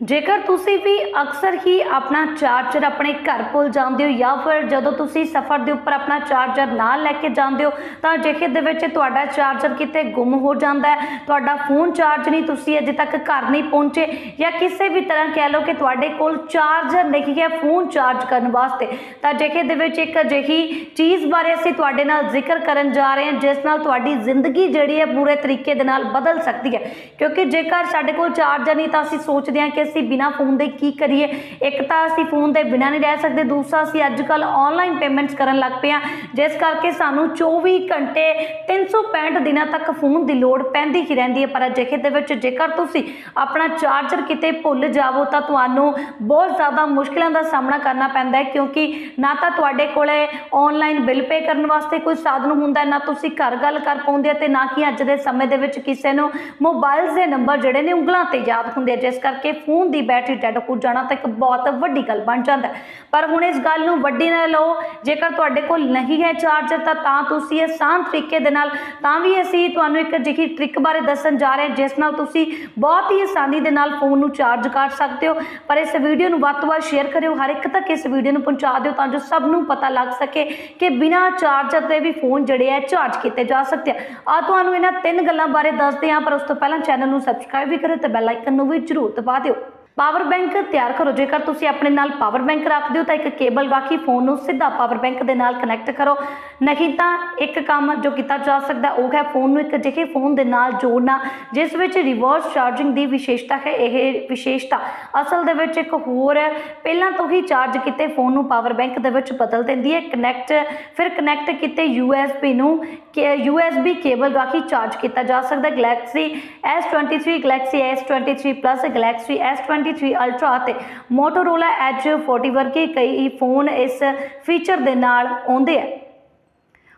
ਜੇਕਰ ਤੁਸੀਂ ਵੀ ਅਕਸਰ ਹੀ ਆਪਣਾ ਚਾਰਜਰ ਆਪਣੇ ਘਰ ਕੋਲ ਜਾਂਦੇ ਹੋ ਜਾਂ ਫਿਰ ਜਦੋਂ ਤੁਸੀਂ ਸਫ਼ਰ ਦੇ ਉੱਪਰ ਆਪਣਾ ਚਾਰਜਰ ਨਾਲ ਲੈ ਕੇ ਜਾਂਦੇ ਹੋ, ਤਾਂ ਅਜਿਹੇ ਦੇ ਵਿੱਚ ਤੁਹਾਡਾ ਚਾਰਜਰ ਕਿਤੇ ਗੁੰਮ ਹੋ ਜਾਂਦਾ ਹੈ। ਤੁਹਾਡਾ ਫੋਨ ਚਾਰਜ ਨਹੀਂ, ਤੁਸੀਂ ਅਜੇ ਤੱਕ ਘਰ ਨਹੀਂ ਪਹੁੰਚੇ ਜਾਂ ਕਿਸੇ ਵੀ ਤਰ੍ਹਾਂ ਕਹਿ ਲਓ ਕਿ ਤੁਹਾਡੇ ਕੋਲ ਚਾਰਜਰ ਨਹੀਂ ਹੈ ਫੋਨ ਚਾਰਜ ਕਰਨ ਵਾਸਤੇ। ਤਾਂ ਅਜਿਹੇ ਦੇ ਵਿੱਚ ਇੱਕ ਅਜਿਹੀ ਚੀਜ਼ ਬਾਰੇ ਅਸੀਂ ਤੁਹਾਡੇ ਨਾਲ ਜ਼ਿਕਰ ਕਰਨ ਜਾ ਰਹੇ ਹਾਂ, ਜਿਸ ਨਾਲ ਤੁਹਾਡੀ ਜ਼ਿੰਦਗੀ ਜਿਹੜੀ ਹੈ ਪੂਰੇ ਤਰੀਕੇ ਦੇ ਨਾਲ ਬਦਲ ਸਕਦੀ ਹੈ। ਕਿਉਂਕਿ ਜੇਕਰ ਸਾਡੇ ਕੋਲ ਚਾਰਜਰ ਨਹੀਂ, ਤਾਂ ਅਸੀਂ ਸੋਚਦੇ ਹਾਂ ਕਿ ਅਸੀਂ ਬਿਨਾਂ ਫੋਨ ਦੇ ਕੀ ਕਰੀਏ? ਇੱਕ ਤਾਂ ਅਸੀਂ ਫੋਨ ਦੇ ਬਿਨਾਂ ਨਹੀਂ ਰਹਿ ਸਕਦੇ, ਦੂਸਰਾ ਅਸੀਂ ਅੱਜ ਕੱਲ ਆਨਲਾਈਨ ਪੇਮੈਂਟਸ ਕਰਨ ਲੱਗ ਪਏ ਹਾਂ। ਜਿਸ ਕਰਕੇ ਸਾਨੂੰ 24 ਘੰਟੇ 365 ਦਿਨਾਂ ਤੱਕ ਫੋਨ ਦੀ ਲੋੜ ਪੈਂਦੀ ਹੀ ਰਹਿੰਦੀ ਹੈ। ਪਰ ਅਜਿਹੇ ਦੇ ਵਿੱਚ ਜੇਕਰ ਤੁਸੀਂ ਆਪਣਾ ਚਾਰਜਰ ਕਿਤੇ ਭੁੱਲ ਜਾਵੋ, ਤਾਂ ਤੁਹਾਨੂੰ ਬਹੁਤ ਜ਼ਿਆਦਾ ਮੁਸ਼ਕਲਾਂ ਦਾ ਸਾਹਮਣਾ ਕਰਨਾ ਪੈਂਦਾ ਹੈ। ਕਿਉਂਕਿ ਨਾ ਤਾਂ ਤੁਹਾਡੇ ਕੋਲੇ ਆਨਲਾਈਨ ਬਿੱਲ ਪੇ ਕਰਨ ਵਾਸਤੇ ਕੋਈ ਸਾਧਨ ਹੁੰਦਾ, ਨਾ ਤੁਸੀਂ ਘਰ ਗੱਲ ਕਰ ਪਾਉਂਦੇ ਤੇ ਨਾ ਕਿ ਅੱਜ ਦੇ ਸਮੇਂ ਦੇ ਵਿੱਚ ਕਿਸੇ ਨੂੰ ਮੋਬਾਈਲਸ ਦੇ ਨੰਬਰ ਜਿਹੜੇ ਨੇ ਉਂਗਲਾਂ ਤੇ ਯਾਦ ਹੁੰਦੇ ਆ। ਜਿਸ ਕਰਕੇ ਫੋਨ ਫੋਨ ਦੀ ਬੈਟਰੀ ਡੈਡ ਹੋ ਜਾਣਾ ਤਾਂ ਇੱਕ ਬਹੁਤ ਵੱਡੀ ਗੱਲ ਬਣ ਜਾਂਦਾ ਪਰ ਹੁਣ ਇਸ ਗੱਲ ਨੂੰ ਵੱਡੀ ਨਾ ਲਓ, ਜੇਕਰ ਤੁਹਾਡੇ ਕੋਲ ਨਹੀਂ ਹੈ ਚਾਰਜਰ, ਤਾਂ ਤਾਂ ਤੁਸੀਂ ਆਸਾਨ ਤਰੀਕੇ ਦੇ ਨਾਲ, ਤਾਂ ਵੀ ਅਸੀਂ ਤੁਹਾਨੂੰ ਇੱਕ ਅਜਿਹੀ ਟ੍ਰਿਕ ਬਾਰੇ ਦੱਸਣ ਜਾ ਰਹੇ ਜਿਸ ਨਾਲ ਤੁਸੀਂ ਬਹੁਤ ਹੀ ਆਸਾਨੀ ਦੇ ਨਾਲ ਫੋਨ ਨੂੰ ਚਾਰਜ ਕਰ ਸਕਦੇ ਹੋ। ਪਰ ਇਸ ਵੀਡੀਓ ਨੂੰ ਵੱਧ ਤੋਂ ਵੱਧ ਸ਼ੇਅਰ ਕਰਿਓ, ਹਰ ਇੱਕ ਤੱਕ ਇਸ ਵੀਡੀਓ ਨੂੰ ਪਹੁੰਚਾ ਦਿਓ, ਤਾਂ ਜੋ ਸਭ ਨੂੰ ਪਤਾ ਲੱਗ ਸਕੇ ਕਿ ਬਿਨਾਂ ਚਾਰਜਰ ਦੇ ਵੀ ਫੋਨ ਜਿਹੜੇ ਹੈ ਚਾਰਜ ਕੀਤੇ ਜਾ ਸਕਦੇ ਆ। ਆ ਤੁਹਾਨੂੰ ਇਹਨਾਂ ਤਿੰਨ ਗੱਲਾਂ ਬਾਰੇ ਦੱਸਦੇ ਹਾਂ, ਪਰ ਉਸ ਤੋਂ ਪਹਿਲਾਂ ਚੈਨਲ ਨੂੰ ਸਬਸਕ੍ਰਾਈਬ ਵੀ ਕਰਿਓ ਤੇ ਬੈਲ ਆਈਕਨ ਨੂੰ ਵੀ ਜ਼ਰੂਰ ਦਬਾ ਦਿਓ। ਪਾਵਰ ਬੈਂਕ ਤਿਆਰ ਕਰੋ। ਜੇਕਰ ਤੁਸੀਂ ਆਪਣੇ ਨਾਲ ਪਾਵਰ ਬੈਂਕ ਰੱਖਦੇ ਹੋ ਤਾਂ ਇੱਕ ਕੇਬਲ ਰਾਖੀ ਫੋਨ ਨੂੰ ਸਿੱਧਾ ਪਾਵਰ ਬੈਂਕ ਦੇ ਨਾਲ ਕਨੈਕਟ ਕਰੋ। ਨਹੀਂ ਤਾਂ ਇੱਕ ਕੰਮ ਜੋ ਕੀਤਾ ਜਾ ਸਕਦਾ, ਉਹ ਹੈ ਫੋਨ ਨੂੰ ਇੱਕ ਅਜਿਹੇ ਫੋਨ ਦੇ ਨਾਲ ਜੋੜਨਾ, ਜਿਸ ਵਿੱਚ ਰਿਵਰਸ ਚਾਰਜਿੰਗ ਦੀ ਵਿਸ਼ੇਸ਼ਤਾ ਹੈ। ਇਹ ਵਿਸ਼ੇਸ਼ਤਾ ਅਸਲ ਦੇ ਵਿੱਚ ਇੱਕ ਹੋਰ ਹੈ। ਪਹਿਲਾਂ ਤੋਂ ਹੀ ਚਾਰਜ ਕੀਤੇ ਫੋਨ ਨੂੰ ਪਾਵਰ ਬੈਂਕ ਦੇ ਵਿੱਚ ਬਦਲ ਦਿੰਦੀ ਹੈ। ਕਨੈਕਟ, ਫਿਰ ਕਨੈਕਟ ਕੀਤੇ USB ਨੂੰ USB ਕੇਬਲ ਰਾਖੀ ਚਾਰਜ ਕੀਤਾ ਜਾ ਸਕਦਾ। ਹੈ Galaxy S23 Galaxy S23 Plus Galaxy S23 Ultra ਅਤੇ Motorola Edge 40 ਵਰਗੇ ਕਈ ਫੋਨ ਇਸ ਫੀਚਰ ਦੇ ਨਾਲ ਆਉਂਦੇ ਆ।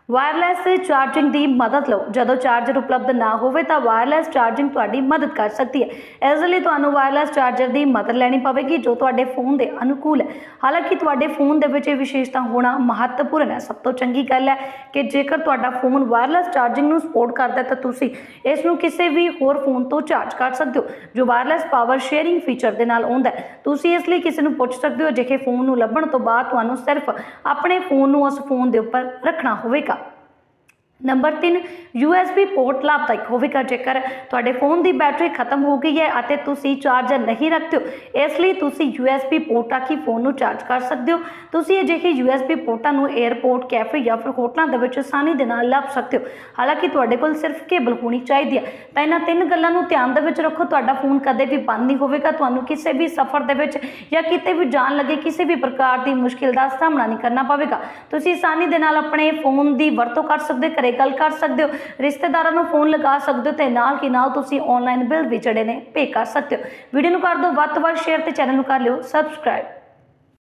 ਵਾਇਰਲੈਸ ਚਾਰਜਿੰਗ ਦੀ ਮਦਦ ਲਓ। ਜਦੋਂ ਚਾਰਜਰ ਉਪਲਬਧ ਨਾ ਹੋਵੇ ਤਾਂ ਵਾਇਰਲੈਸ ਚਾਰਜਿੰਗ ਤੁਹਾਡੀ ਮਦਦ ਕਰ ਸਕਦੀ ਹੈ। ਇਸ ਲਈ ਤੁਹਾਨੂੰ ਵਾਇਰਲੈਸ ਚਾਰਜਰ ਦੀ ਮਦਦ ਲੈਣੀ ਪਵੇਗੀ, ਜੋ ਤੁਹਾਡੇ ਫੋਨ ਦੇ ਅਨੁਕੂਲ ਹੈ। ਹਾਲਾਂਕਿ ਤੁਹਾਡੇ ਫੋਨ ਦੇ ਵਿੱਚ ਇਹ ਵਿਸ਼ੇਸ਼ਤਾ ਹੋਣਾ ਮਹੱਤਵਪੂਰਨ ਹੈ। ਸਭ ਤੋਂ ਚੰਗੀ ਗੱਲ ਹੈ ਕਿ ਜੇਕਰ ਤੁਹਾਡਾ ਫੋਨ ਵਾਇਰਲੈਸ ਚਾਰਜਿੰਗ ਨੂੰ ਸਪੋਰਟ ਕਰਦਾ ਹੈ ਤਾਂ ਤੁਸੀਂ ਇਸ ਨੂੰ ਕਿਸੇ ਵੀ ਹੋਰ ਫੋਨ ਤੋਂ ਚਾਰਜ ਕਰ ਸਕਦੇ ਹੋ, ਜੋ ਵਾਇਰਲੈਸ ਪਾਵਰ ਸ਼ੇਅਰਿੰਗ ਫੀਚਰ ਦੇ ਨਾਲ ਆਉਂਦਾ ਤੁਸੀਂ ਇਸ ਲਈ ਕਿਸੇ ਨੂੰ ਪੁੱਛ ਸਕਦੇ ਹੋ ਜਿਹੇ ਫੋਨ ਨੂੰ ਲੱਭਣ ਤੋਂ ਬਾਅਦ ਤੁਹਾਨੂੰ ਸਿਰਫ ਆਪਣੇ ਫੋਨ ਨੂੰ ਉਸ ਫੋਨ ਦੇ ਉੱਪਰ ਰੱਖਣਾ ਹੋਵੇਗਾ। ਨੰਬਰ 3 USB ਪੋਰਟ ਲਾਭਦਾਇਕ ਹੋਵੇਗਾ ਜੇਕਰ ਤੁਹਾਡੇ ਫੋਨ ਦੀ ਬੈਟਰੀ ਖਤਮ ਹੋ ਗਈ ਹੈ ਅਤੇ ਤੁਸੀਂ ਚਾਰਜਰ ਨਹੀਂ ਰੱਖਦੇ ਹੋ ਇਸ ਲਈ ਤੁਸੀਂ USB ਪੋਰਟ ਰਾਹੀਂ ਫੋਨ ਨੂੰ ਚਾਰਜ ਕਰ ਸਕਦੇ ਹੋ। ਤੁਸੀਂ ਅਜਿਹੇ USB ਪੋਰਟਾਂ ਨੂੰ 에ਅਰਪੋਰਟ ਕੈਫੇ ਜਾਂ ਫਿਰ ਹੋਟਲਾਂ ਦੇ ਵਿੱਚ ਆਸਾਨੀ ਦੇ ਨਾਲ ਲੱਭ ਸਕਦੇ ਹੋ। ਹਾਲਾਂਕਿ ਤੁਹਾਡੇ ਕੋਲ ਸਿਰਫ ਕੇਬਲ ਹੋਣੀ ਚਾਹੀਦੀ ਹੈ ਤਾਂ ਇਹਨਾਂ ਤਿੰਨ ਗੱਲਾਂ ਨੂੰ ਧਿਆਨ ਦੇ ਵਿੱਚ ਰੱਖੋ। ਤੁਹਾਡਾ ਫੋਨ ਕਦੇ ਵੀ ਬੰਦ ਨਹੀਂ ਹੋਵੇਗਾ ਤੁਹਾਨੂੰ ਕਿਸੇ ਵੀ ਸਫ਼ਰ ਦੇ ਵਿੱਚ ਜਾਂ ਕਿਤੇ ਵੀ ਜਾਣ ਲੱਗੇ ਕਿਸੇ ਵੀ ਪ੍ਰਕਾਰ ਦੀ ਮੁਸ਼ਕਿਲ ਦਾ ਸਾਹਮਣਾ ਨਹੀਂ ਕਰਨਾ ਪਵੇਗਾ। ਤੁਸੀਂ ਆਸਾਨੀ ਦੇ ਨਾਲ ਆਪਣੇ ਫੋਨ ਦੀ ਵਰਤੋਂ ਕਰ ਸਕਦੇ ਹੋ, ਗੱਲ ਕਰ ਸਕਦੇ ਹੋ। ਰਿਸ਼ਤੇਦਾਰਾਂ ਨੂੰ ਫੋਨ ਲਗਾ ਸਕਦੇ ਹੋ ਤੇ ਨਾਲ ਕੀ ਨਾਲ ਤੁਸੀਂ ਆਨਲਾਈਨ ਬਿੱਲ ਵੀ ਜਿਹੜੇ ਨੇ ਪੇ ਕਰ ਸਕਦੇ ਹੋ। ਵੀਡੀਓ ਨੂੰ ਕਰ ਦਿਓ ਵੱਧ ਤੋਂ ਵੱਧ ਸ਼ੇਅਰ ਤੇ ਚੈਨਲ ਨੂੰ ਕਰ ਲਿਓ। ਸਬਸਕ੍ਰਾਈਬ